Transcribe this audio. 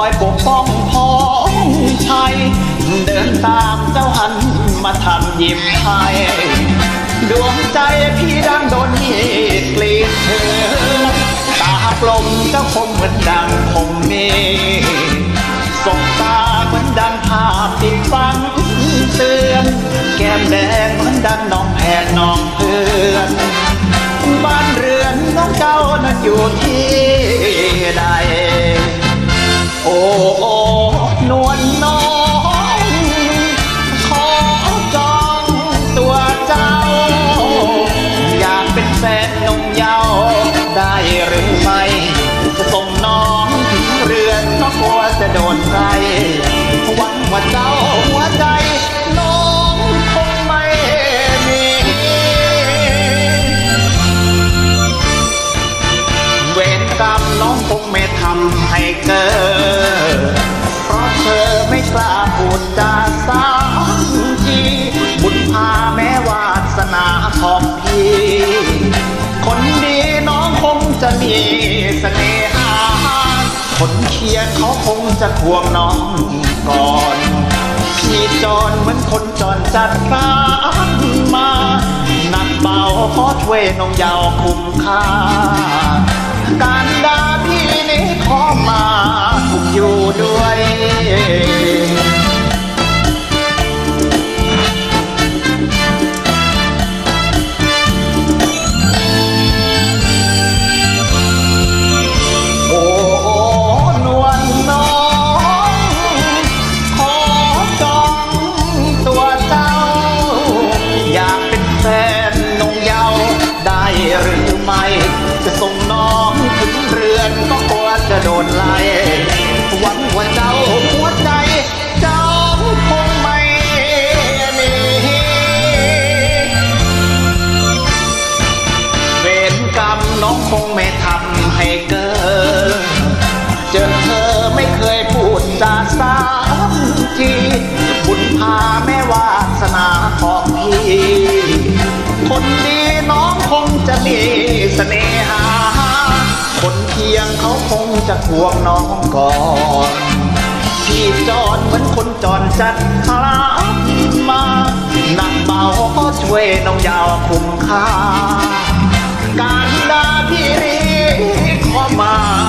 อยปกป้องพ้องชัยเดินตามเจ้าหันมาทำยิ้มให้ดวงใจพี่ดังโดนเหตุกลีดเธอตากลมเจ้าคมเหมือนดังคมเมฆสบตาเหมือนดังภาพติดฟังเตือน แก้มแดงเหมือนดังน้องแพงน้องเพื่อนบ้านเรือนน้องเจ้านั้นอยู่ที่ใด โอ้โอ้นวลน้องำให้เกิดเพราะเธอไม่กล้าพูดจาสามทีบุญพาแม้วาสนาของพี่ คนดีน้องคงจะมีเสน่หา คนเคียงเขาคงจะควงน้องก่อนพี่จรเหมือนคนจรจัดร้านมา หนักเบาขอช่วยน้องยาวคุ้มค่า อยู่ด้วยโอ้นวลน้องขอจองตั ทำให้เกิดเจอเธอไม่เคยพูดจาสามทีบุญพาแม่วาสนาของพี่คนดีน้องคงจะมีเสน่หา คนเคียงเขาคงจะควงน้องก่อนพี่จอนเหมือนคนจรจัดหามาหนักเบาก็ช่วยน้องยาวคุ้มค่าการดาพี่นี้ ขอมาอยู่ด้วย